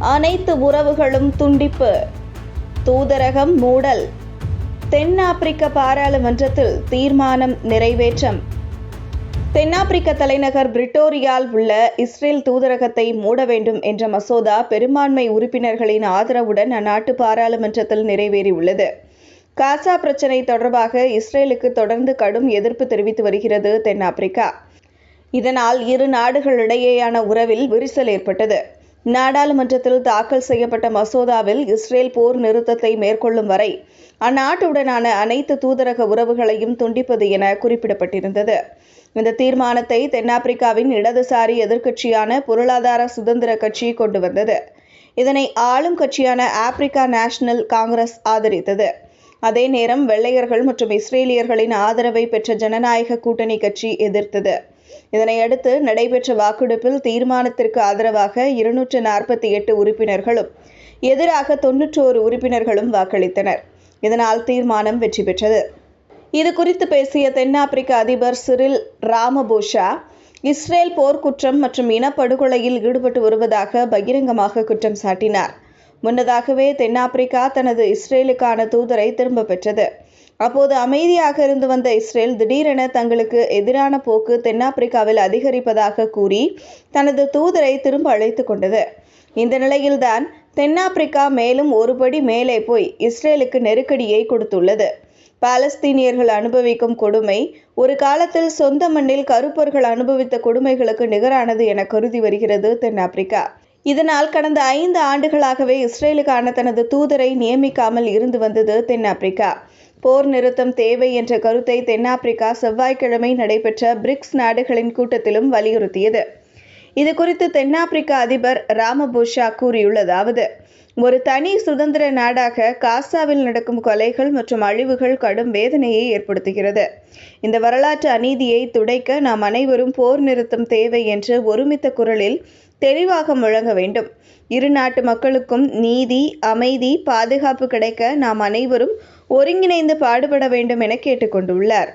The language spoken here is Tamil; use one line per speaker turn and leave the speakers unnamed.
அனைத்து உறவுகளும் துண்டிப்பு. தூதரகம் மூடல். தென்னாப்பிரிக்க பாராளுமன்றத்தில் தீர்மானம் நிறைவேற்றம். தென்னாப்பிரிக்க தலைநகர் பிரிட்டோரியால் உள்ள இஸ்ரேல் தூதரகத்தை மூட வேண்டும் என்ற மசோதா பெரும்பான்மை உறுப்பினர்களின் ஆதரவுடன் அந்நாட்டு பாராளுமன்றத்தில் நிறைவேறியுள்ளது. காசா பிரச்சினை தொடர்பாக இஸ்ரேலுக்கு தொடர்ந்து கடும் எதிர்ப்பு தெரிவித்து வருகிறது தென்னாப்பிரிக்கா. இதனால் இரு நாடுகளிடையேயான உறவில் விரிசல் ஏற்பட்டது. நாடாளுமன்றத்தில் தாக்கல் செய்யப்பட்ட மசோதாவில் இஸ்ரேல் போர் நிறுத்தத்தை மேற்கொள்ளும் வரை அந்நாட்டுடனான அனைத்து தூதரக உறவுகளையும் துண்டிப்பது என குறிப்பிடப்பட்டிருந்தது. இந்த தீர்மானத்தை தென்னாப்பிரிக்காவின் இடதுசாரி எதிர்க்கட்சியான பொருளாதார சுதந்திர கட்சி கொண்டு வந்தது. இதனை ஆளும் கட்சியான ஆப்பிரிக்கா நேஷனல் காங்கிரஸ் ஆதரித்தது. அதே நேரம் வெள்ளையர்கள் மற்றும் இஸ்ரேலியர்களின் ஆதரவை பெற்ற ஜனநாயக கூட்டணி கட்சி எதிர்த்தது. இதனையடுத்து நடைபெற்ற வாக்கெடுப்பில் தீர்மானத்திற்கு ஆதரவாக இருநூற்று நாற்பத்தி எட்டு உறுப்பினர்களும் எதிராக தொன்னூற்றோரு உறுப்பினர்களும் வாக்களித்தனர். இதனால் தீர்மானம் வெற்றி பெற்றது. இது குறித்து பேசிய தென்னாப்பிரிக்க அதிபர் சிறில் ராமபோஷா இஸ்ரேல் போர்க்குற்றம் மற்றும் இனப்படுகொலையில் ஈடுபட்டு வருவதாக பகிரங்கமாக குற்றம் சாட்டினார். முன்னதாகவே தென்னாப்பிரிக்கா தனது இஸ்ரேலுக்கான தூதரை திரும்ப பெற்றது. அப்போது அமைதியாக இருந்து வந்த இஸ்ரேல் திடீரென தங்களுக்கு எதிரான போக்கு தென்னாப்பிரிக்காவில் அதிகரிப்பதாக கூறி தனது தூதரை திரும்ப அழைத்து கொண்டது. இந்த நிலையில்தான் தென்னாப்பிரிக்கா மேலும் ஒருபடி மேலே போய் இஸ்ரேலுக்கு நெருக்கடியை கொடுத்துள்ளது. பாலஸ்தீனியர்கள் அனுபவிக்கும் கொடுமை ஒரு காலத்தில் சொந்த மண்ணில் கருப்பர்கள் அனுபவித்த கொடுமைகளுக்கு நிகரானது என கருதி வருகிறது தென்னாப்பிரிக்கா. இதனால் கடந்த ஐந்து ஆண்டுகளாகவே இஸ்ரேலுக்கான தனது தூதரை நியமிக்காமல் இருந்து வந்தது தென்னாப்பிரிக்கா. போர் நிறுத்தம் தேவை என்ற கருத்தை தென்னாப்பிரிக்கா செவ்வாய்க்கிழமை நடைபெற்ற பிரிக்ஸ் நாடுகளின் கூட்டத்திலும் வலியுறுத்தியது. இது குறித்து தென்னாப்பிரிக்க அதிபர் ராமபோஷா கூறியுள்ளதாவது ஒரு தனி சுதந்திர நாடாக காசாவில் நடக்கும் கொலைகள் மற்றும் அழிவுகள் கடும் வேதனையை ஏற்படுத்துகிறது. இந்த வரலாற்று அநீதியை துடைக்க நாம் அனைவரும் போர் நிறுத்தம் தேவை என்று ஒருமித்த குரலில் தெளிவாக முழங்க வேண்டும். இரு நாட்டு மக்களுக்கும் நீதி அமைதி பாதுகாப்பு கிடைக்க நாம் அனைவரும் ஒருங்கிணைந்து பாடுபட வேண்டும் என கேட்டுக்கொண்டுள்ளார்.